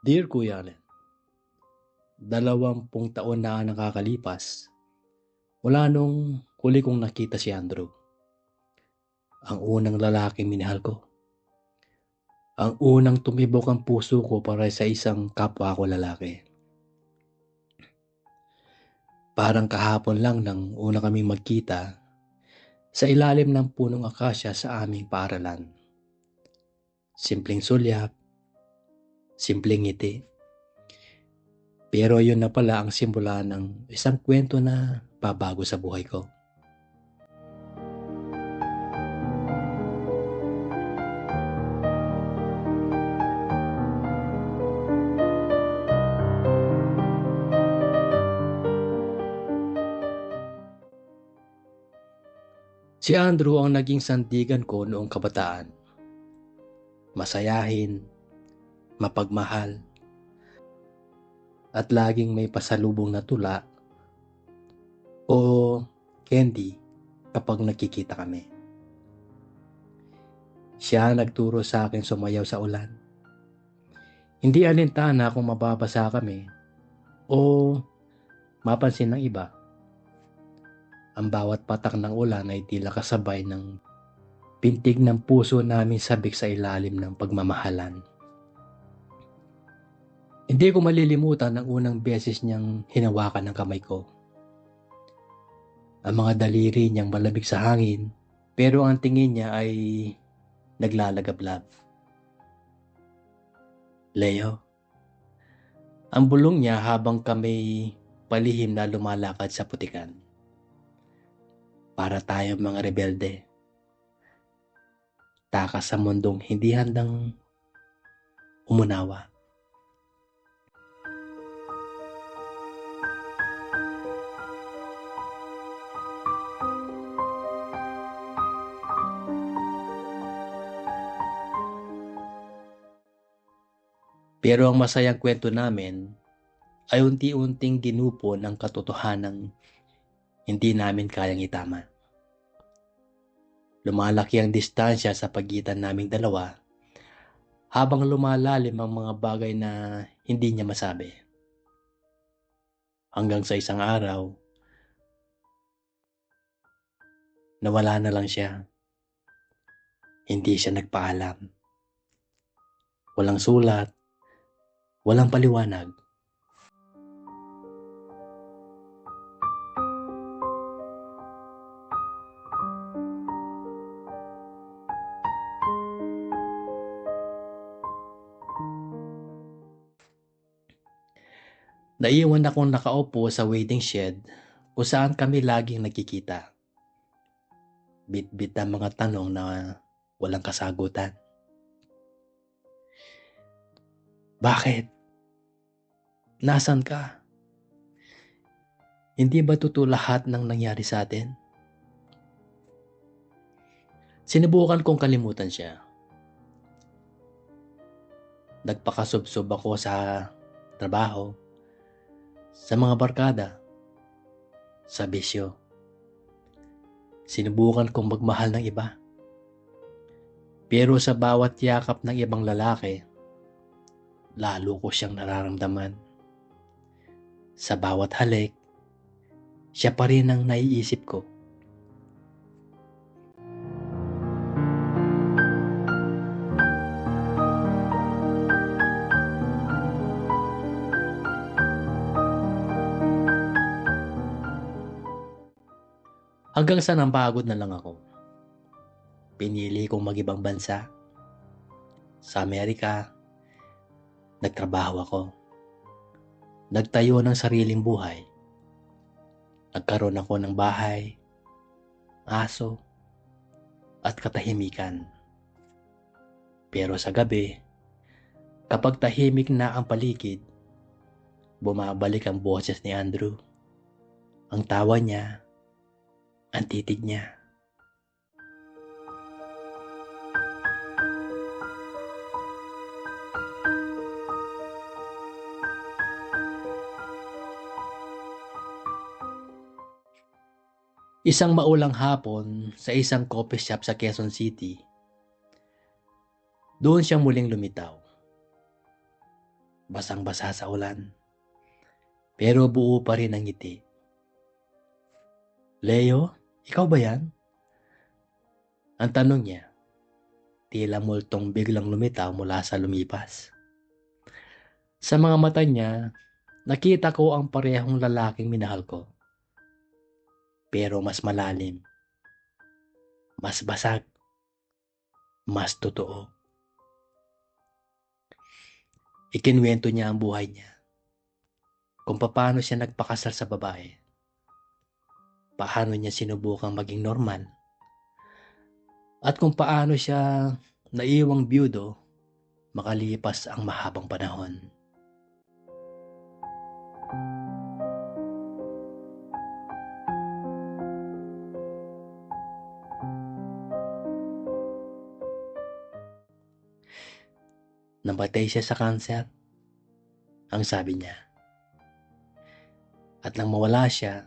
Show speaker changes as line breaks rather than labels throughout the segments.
Dear Kuya Allen, dalawampung taon na nakakalipas mula nung huli kong nakita si Andrew. Ang unang lalaki minahal ko. Ang unang tumibok ang puso ko para sa isang kapwa ko lalaki. Parang kahapon lang nang una kaming magkita sa ilalim ng punong akasya sa aming paaralan. Simpleng sulyap, simpleng ngiti. Pero yun na pala ang simula ng isang kwento na babago sa buhay ko. Si Andrew ang naging sandigan ko noong kabataan. Masayahin, mapagmahal, at laging may pasalubong na tula o candy kapag nakikita kami. Siya nagturo sa akin sumayaw sa ulan. Hindi alintana kung mababasa kami o mapansin ng iba. Ang bawat patak ng ulan ay tila kasabay ng pintig ng puso namin sabik sa ilalim ng pagmamahalan. Hindi ko malilimutan ang unang beses niyang hinawakan ng kamay ko. Ang mga daliri niyang malamig sa hangin, pero ang tingin niya ay naglalagablab. Leo, ang bulong niya habang kami palihim na lumalakad sa putikan. Para tayong mga rebelde. Takas sa mundong hindi handang umunawa. Pero ang masayang kwento namin ay unti-unting ginupo ng katotohanang hindi namin kayang itama. Lumalaki ang distansya sa pagitan naming dalawa habang lumalalim ang mga bagay na hindi niya masabi. Hanggang sa isang araw, nawala na lang siya. Hindi siya nagpaalam. Walang sulat, walang paliwanag. Naiwan akong nakaupo sa waiting shed kung saan kami laging nagkikita. Bit-bit ang mga tanong na walang kasagutan. Bakit? Nasaan ka? Hindi ba totoo lahat ng nangyari sa atin? Sinubukan kong kalimutan siya. Nagpakasubsob ako sa trabaho, sa mga barkada, sa bisyo. Sinubukan kong magmahal ng iba. Pero sa bawat yakap ng ibang lalaki, lalo ko siyang nararamdaman. Sa bawat halik, siya pa rin ang naiisip ko. Hanggang sa napagod na lang ako. Pinili kong magibang bansa. Sa Amerika, nagtrabaho ako. Nagtayo ng sariling buhay. Nagkaroon ako ng bahay, aso, at katahimikan. Pero sa gabi, kapag tahimik na ang paligid, bumabalik ang boses ni Andrew. Ang tawa niya, ang titig niya. Isang maulang hapon sa isang coffee shop sa Quezon City. Doon siya muling lumitaw. basang-basa sa ulan. Pero buo pa rin ang ngiti. Leo, ikaw ba yan? Ang tanong niya, tila multong biglang lumitaw mula sa lumipas. Sa mga mata niya, nakita ko ang parehong lalaking minahal ko. Pero mas malalim, mas basag, mas totoo. Ikinwento niya ang buhay niya. Kung paano siya nagpakasal sa babae. Paano niya sinubukang maging normal. At kung paano siya naiwang byudo makalipas ang mahabang panahon. Namatay siya sa cancer. Ang sabi niya. At nang mawala siya,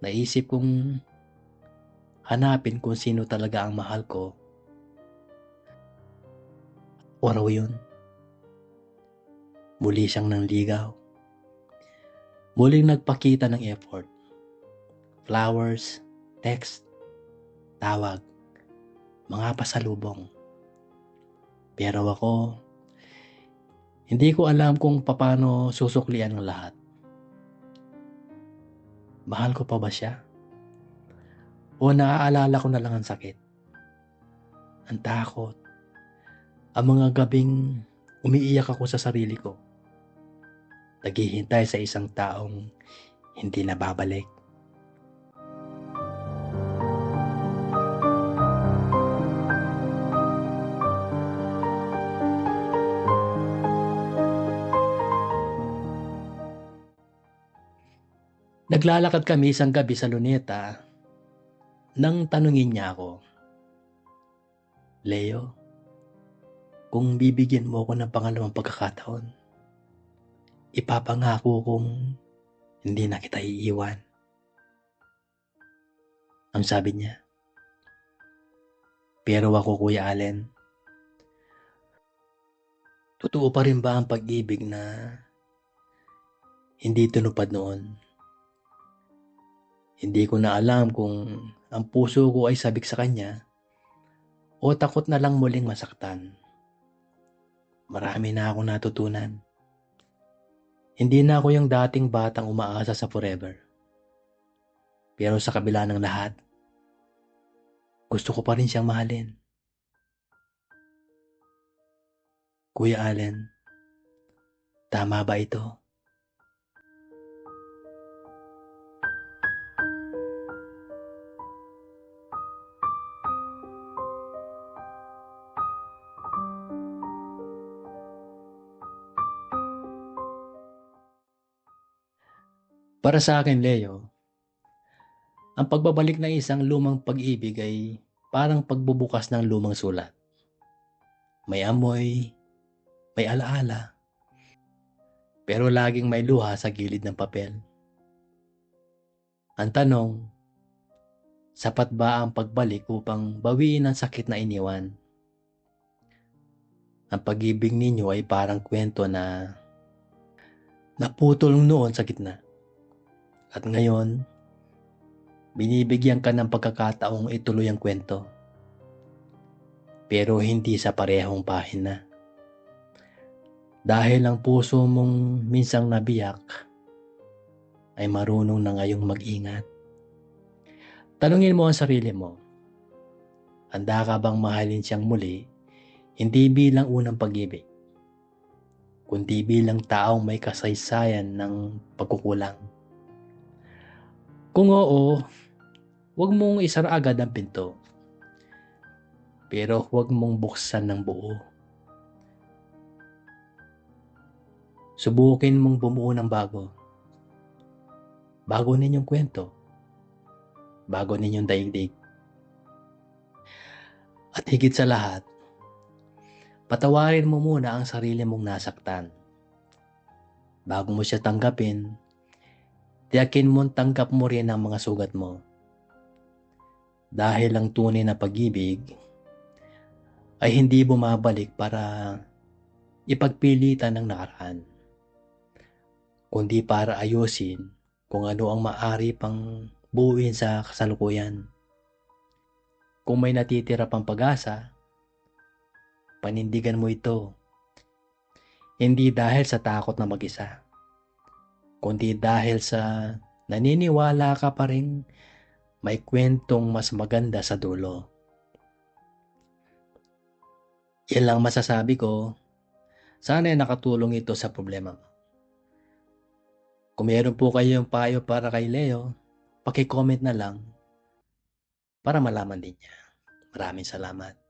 naisip kong hanapin kung sino talaga ang mahal ko. Oraw yun. Muli siyang nanligaw. Muling nagpakita ng effort. Flowers, text, tawag, mga pasalubong. Pero ako, hindi ko alam kung paano susuklian ang lahat. Mahal ko pa ba siya? O naaalala ko na lang ang sakit? Ang takot. Ang mga gabing umiiyak ako sa sarili ko. Naghihintay sa isang taong hindi na Naglalakad kami isang gabi sa luneta nang tanungin niya ako, Leo, kung bibigyan mo ako ng pangalawang pagkakataon, ipapangako kong hindi na kita iiwan. Ang sabi niya, pero ako Kuya Allen, totoo pa rin ba ang pag-ibig na hindi tinupad noon? Hindi ko na alam kung ang puso ko ay sabik sa kanya o takot na lang muling masaktan. Marami na ako natutunan. Hindi na ako yung dating batang umaasa sa forever. Pero sa kabila ng lahat, gusto ko pa rin siyang mahalin. Kuya Allen, tama ba ito? Para sa akin, Leo, ang pagbabalik ng isang lumang pag-ibig ay parang pagbubukas ng lumang sulat. May amoy, may alaala, pero laging may luha sa gilid ng papel. Ang tanong, sapat ba ang pagbalik upang bawiin ang sakit na iniwan? Ang pag-ibig ninyo ay parang kwento na naputol noon sa gitna. At ngayon, binibigyan ka ng pagkakataong ituloy ang kwento. Pero hindi sa parehong pahina. Dahil ang puso mong minsang nabiyak ay marunong na ngayong mag-ingat. Tanungin mo ang sarili mo, handa ka bang mahalin siyang muli, hindi bilang unang pag-ibig, kundi bilang taong may kasaysayan ng pagkukulang. Kung oo, huwag mong isara agad ang pinto. Pero huwag mong buksan ng buo. Subukin mong bumuo ng bago. Bago ninyong kwento. Bago ninyong daigdig. At higit sa lahat, patawarin mo muna ang sarili mong nasaktan. Bago mo siya tanggapin tiyakin mong tanggap mo rin ang mga sugat mo. Dahil ang tunay na pag-ibig ay hindi bumabalik para ipagpilitan ng nakaraan, kundi para ayusin kung ano ang maari pang buuin sa kasalukuyan. Kung may natitira pang pag-asa, panindigan mo ito. Hindi dahil sa takot na mag-isa, kundi dahil sa naniniwala ka pa rin may kwentong mas maganda sa dulo. Yan lang masasabi ko. Sana ay nakatulong ito sa problema mo. Kung meron po kayong payo para kay Leo, paki-comment na lang para malaman din niya. Maraming salamat.